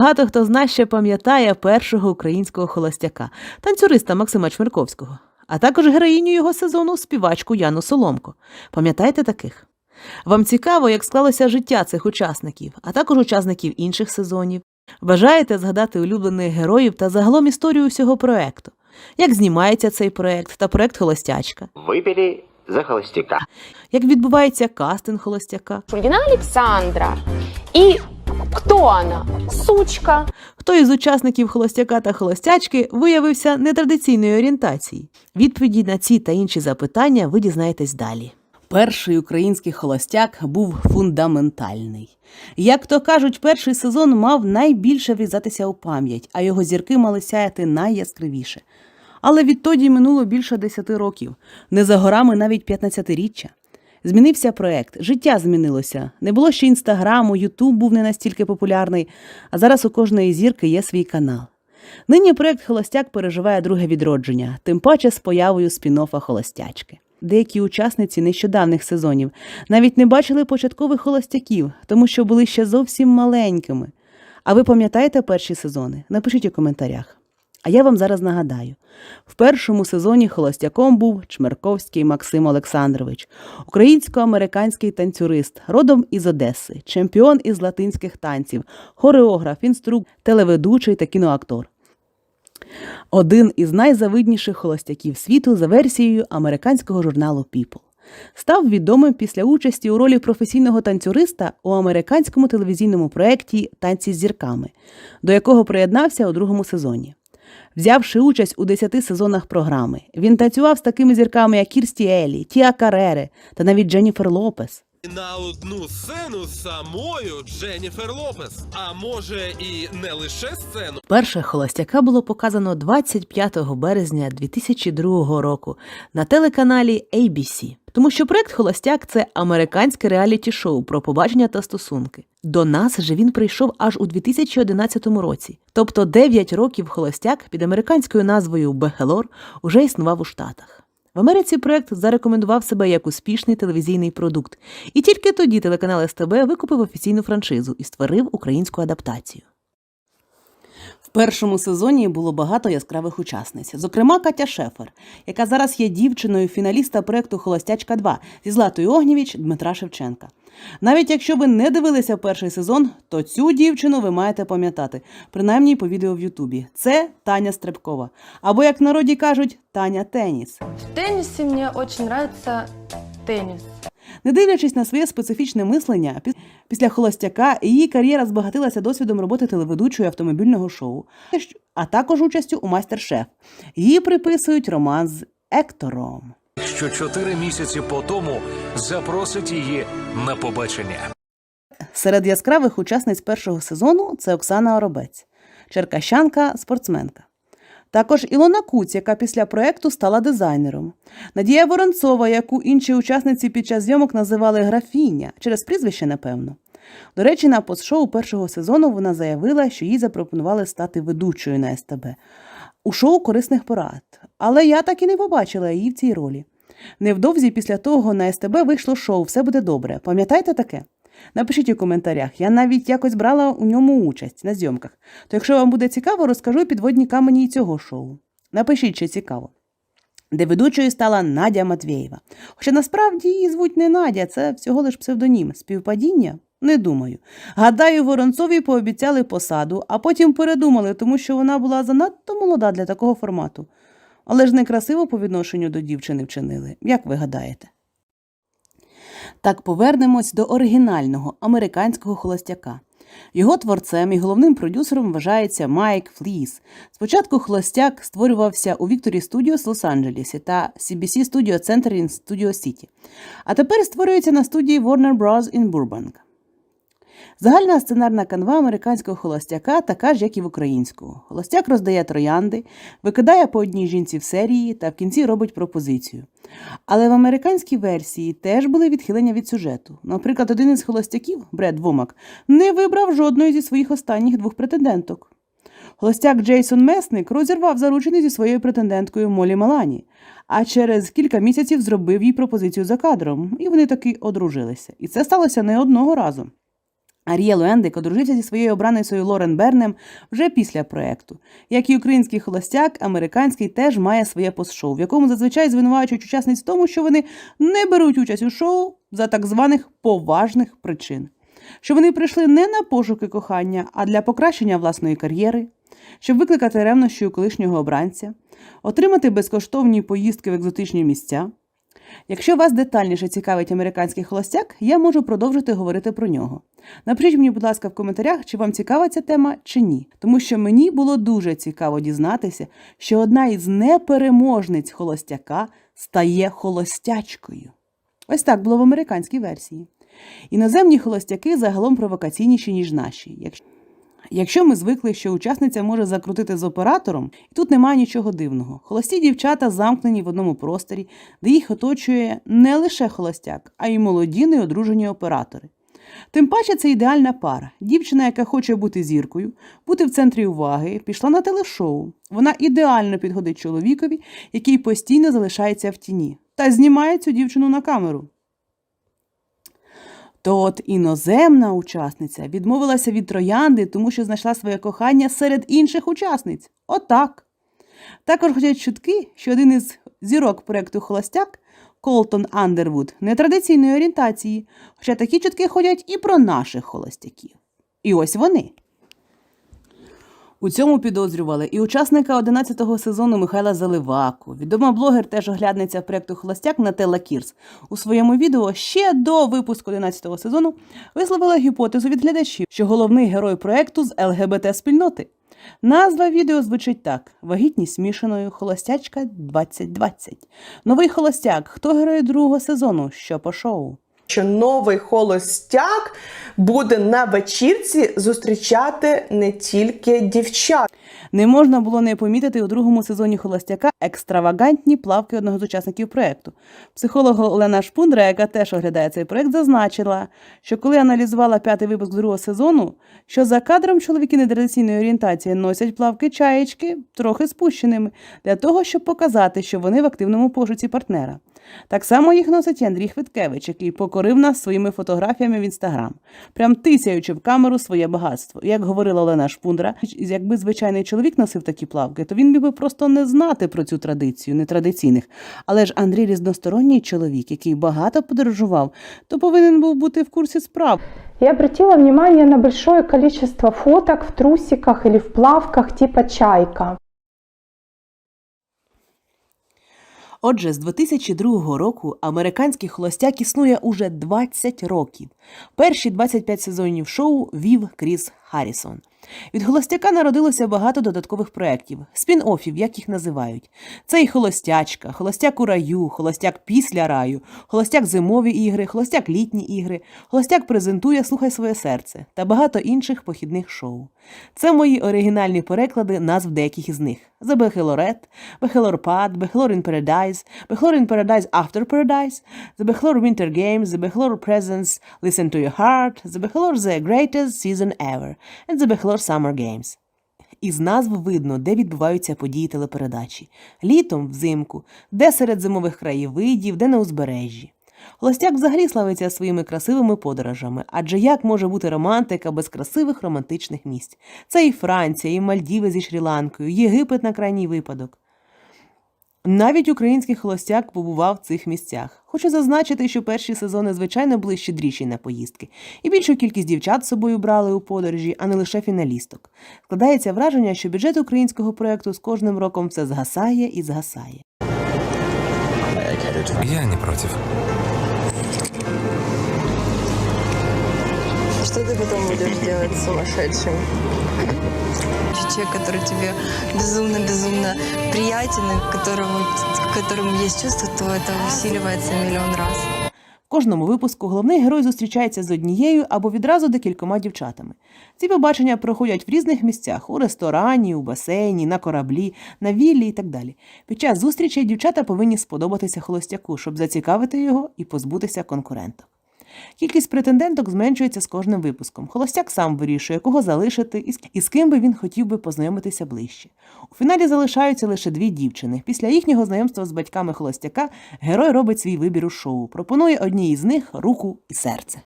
Багато хто з нас ще пам'ятає першого українського холостяка, танцюриста Максима Чмирковського, а також героїню його сезону співачку Яну Соломко. Пам'ятаєте таких? Вам цікаво, як склалося життя цих учасників, а також учасників інших сезонів. Бажаєте згадати улюблених героїв та загалом історію всього проекту? Як знімається цей проект та проект Холостячка? Выпили за холостяка. Як відбувається кастинг холостяка? Шульгина Александра. И кто она? Сучка. Хто із учасників холостяка та холостячки виявився нетрадиційної орієнтації? Відповіді на ці та інші запитання ви дізнаєтесь далі. Перший український холостяк був фундаментальний. Як то кажуть, перший сезон мав найбільше врізатися у пам'ять, а його зірки мали сяяти найяскравіше. Але відтоді минуло більше десяти років, не за горами навіть 15-річчя. Змінився проект, життя змінилося. Не було ще інстаграму, Ютуб був не настільки популярний, а зараз у кожної зірки є свій канал. Нині проект Холостяк переживає друге відродження, тим паче з появою спін-оффа холостячки. Деякі учасниці нещодавних сезонів навіть не бачили початкових холостяків, тому що були ще зовсім маленькими. А ви пам'ятаєте перші сезони? Напишіть у коментарях. А я вам зараз нагадаю: в першому сезоні холостяком був Чмерковський Максим Олександрович, українсько-американський танцюрист, родом із Одеси, чемпіон із латинських танців, хореограф, інструктор, телеведучий та кіноактор. Один із найзавидніших холостяків світу за версією американського журналу People. Став відомим після участі у ролі професійного танцюриста у американському телевізійному проєкті Танці з зірками, до якого приєднався у другому сезоні. Взявши участь у 10 сезонах програми, він танцював з такими зірками, як Кірсті Елі, Тіа Карере та навіть Дженніфер Лопес. На одну сцену з самою Дженніфер Лопес. А може і не лише сцену. Перше холостяка було показано 25 березня 2002 року на телеканалі ABC. Тому що проект Холостяк це американське реаліті-шоу про побачення та стосунки. До нас же він прийшов аж у 2011 році. Тобто 9 років холостяк під американською назвою Бехелор уже існував у Штатах. В Америці проект зарекомендував себе як успішний телевізійний продукт, і тільки тоді телеканал СТБ викупив офіційну франшизу і створив українську адаптацію. Першому сезоні було багато яскравих учасниць, зокрема Катя Шефер, яка зараз є дівчиною фіналіста проекту Холостячка 2 зі Златою Огнєвіч Дмитра Шевченка. Навіть якщо ви не дивилися перший сезон, то цю дівчину ви маєте пам'ятати, принаймні по відео в Ютубі. Це Таня Стрибкова. Або, як в народі кажуть, Таня Теніс. В теннисе мне очень нравится теннис. Не дивлячись на своє специфічне мислення, після холостяка її кар'єра збагатилася досвідом роботи телеведучої автомобільного шоу, а також участю у майстер-шеф. Її приписують роман з Ектором. що чотири місяці по тому запросить її на побачення. Серед яскравих учасниць першого сезону це Оксана Оробець, черкащанка, спортсменка. Також Ілона Куць, яка після проекту стала дизайнером. Надія Воронцова, яку інші учасниці під час зйомок називали графіня, через прізвище, напевно. До речі, на постшоу першого сезону вона заявила, що їй запропонували стати ведучою на СТБ у шоу корисних порад. Але я так і не побачила її в цій ролі. Невдовзі після того на СТБ вийшло шоу Все буде добре. Пам'ятаєте таке? Напишіть у коментарях. Я навіть якось брала у ньому участь на зйомках. То якщо вам буде цікаво, розкажу підводні камені цього шоу. Напишіть, чи цікаво. Де ведучою стала Надя Матвєєва. Хоча насправді її звуть не Надя, це всього лиш псевдонім. Співпадіння? Не думаю. Гадаю, Воронцові пообіцяли посаду, а потім передумали, тому що вона була занадто молода для такого формату. Але ж некрасиво по відношенню до дівчини вчинили. Як ви гадаєте? Так повернемось до оригінального американського холостяка. Його творцем і головним продюсером вважається Майк Фліс. Спочатку холостяк створювався у Вікторі Studios Лос-Анджелесі та CBC Studio Center in Studio City, а тепер створюється на студії Warner Bros. in Burbank. Загальна сценарна канва американського холостяка така ж, як і в українського. Холостяк роздає троянди, викидає по одній жінці в серії та в кінці робить пропозицію. Але в американській версії теж були відхилення від сюжету. Наприклад, один із холостяків, Бред Вомак, не вибрав жодної зі своїх останніх двох претенденток. Холостяк Джейсон Месник розірвав заручений зі своєю претенденткою Молі Малані, а через кілька місяців зробив їй пропозицію за кадром, і вони таки одружилися. І це сталося не одного разу. Аріел Уендик одружився зі своєю обраницею Лорен Бернем вже після проекту. Як і український холостяк, американський теж має своє постшоу, в якому зазвичай звинувачують учасниць в тому, що вони не беруть участь у шоу за так званих поважних причин. Що вони прийшли не на пошуки кохання, а для покращення власної кар'єри, щоб викликати ревнощі у колишнього обранця, отримати безкоштовні поїздки в екзотичні місця. Якщо вас детальніше цікавить американський холостяк, я можу продовжити говорити про нього. Напишіть мені, будь ласка, в коментарях, чи вам цікава ця тема, чи ні. Тому що мені було дуже цікаво дізнатися, що одна із непереможниць холостяка стає холостячкою. Ось так було в американській версії. Іноземні холостяки загалом провокаційніші, ніж наші. Якщо Якщо ми звикли, що учасниця може закрутити з оператором, і тут немає нічого дивного. Холості дівчата замкнені в одному просторі, де їх оточує не лише холостяк, а й молоді неодружені оператори. Тим паче це ідеальна пара. Дівчина, яка хоче бути зіркою, бути в центрі уваги, пішла на телешоу. Вона ідеально підходить чоловікові, який постійно залишається в тіні, та знімає цю дівчину на камеру. То от іноземна учасниця відмовилася від троянди, тому що знайшла своє кохання серед інших учасниць. Отак. Також ходять чутки, що один із зірок проєкту Холостяк Колтон Андервуд нетрадиційної орієнтації, хоча такі чутки ходять і про наших холостяків. І ось вони. У цьому підозрювали і учасника 11-го сезону Михайла Заливаку. Відома блогер теж оглядниця проєкту Холостяк Нателла Кірс. У своєму відео ще до випуску 11-го сезону висловила гіпотезу від глядачів, що головний герой проєкту з ЛГБТ-спільноти. Назва відео звучить так: Вагітність мішаною Холостячка 2020. Новий холостяк. Хто герой другого сезону? Що по шоу? Що новий холостяк буде на вечірці зустрічати не тільки дівчат. Не можна було не помітити у другому сезоні холостяка екстравагантні плавки одного з учасників проєкту. Психолог Олена Шпундра, яка теж оглядає цей проєкт, зазначила, що коли аналізувала п'ятий випуск другого сезону, що за кадром чоловіки нетрадиційної орієнтації носять плавки чаєчки трохи спущеними, для того, щоб показати, що вони в активному пошуці партнера. Так само їх носить і Андрій Хвиткевич, який покорив нас своїми фотографіями в інстаграм, прям тисяючи в камеру своє багатство. Як говорила Олена Шпундра, якби звичайний чоловік носив такі плавки, то він міг би просто не знати про цю традицію нетрадиційних. Але ж Андрій різносторонній чоловік, який багато подорожував, то повинен був бути в курсі справ. Я обратила внимание на большое количество фоток в трусиках или в плавках типа чайка. Отже, з 2002 року американський холостяк існує уже 20 років. Перші 25 сезонів шоу вів Кріс Харрісон. Від холостяка народилося багато додаткових проєктів, спін-офів, як їх називають. Це і холостячка, холостяк у раю, холостяк після раю, холостяк зимові ігри, холостяк літні ігри, холостяк презентує Слухай своє серце та багато інших похідних шоу. Це мої оригінальні переклади назв деяких із них: The Bachelorette, Bachelor Pad, Bachelor in Paradise, Bachelor in Paradise After Paradise, The Bachelor Winter Games, The Bachelor Presents, Listen to Your Heart, The Bachelor The Greatest Season Ever, and The Bachelor Summer Games. Із назв видно, де відбуваються події телепередачі. Літом, взимку, де серед зимових краєвидів, де на узбережжі. Холостяк взагалі славиться своїми красивими подорожами, адже як може бути романтика без красивих романтичних місць? Це і Франція, і Мальдіви зі Шрі-Ланкою, Єгипет на крайній випадок. Навіть український холостяк побував в цих місцях. Хочу зазначити, що перші сезони, звичайно, були щедріші на поїздки, і більшу кількість дівчат з собою брали у подорожі, а не лише фіналісток. Складається враження, що бюджет українського проєкту з кожним роком все згасає і згасає. Я не против. Что ты потом будешь делать с сумасшедшим? человек, который тебе безумно-безумно приятен, и к которому, к которому есть чувство, то это усиливается миллион раз. В кожному випуску головний герой зустрічається з однією або відразу декількома дівчатами. Ці побачення проходять в різних місцях у ресторані, у басейні, на кораблі, на віллі і так далі. Під час зустрічей дівчата повинні сподобатися холостяку, щоб зацікавити його і позбутися конкуренток. Кількість претенденток зменшується з кожним випуском. Холостяк сам вирішує, кого залишити і з- ким би він хотів би познайомитися ближче. У фіналі залишаються лише дві дівчини. Після їхнього знайомства з батьками холостяка герой робить свій вибір у шоу. Пропонує одній із них руку і серце.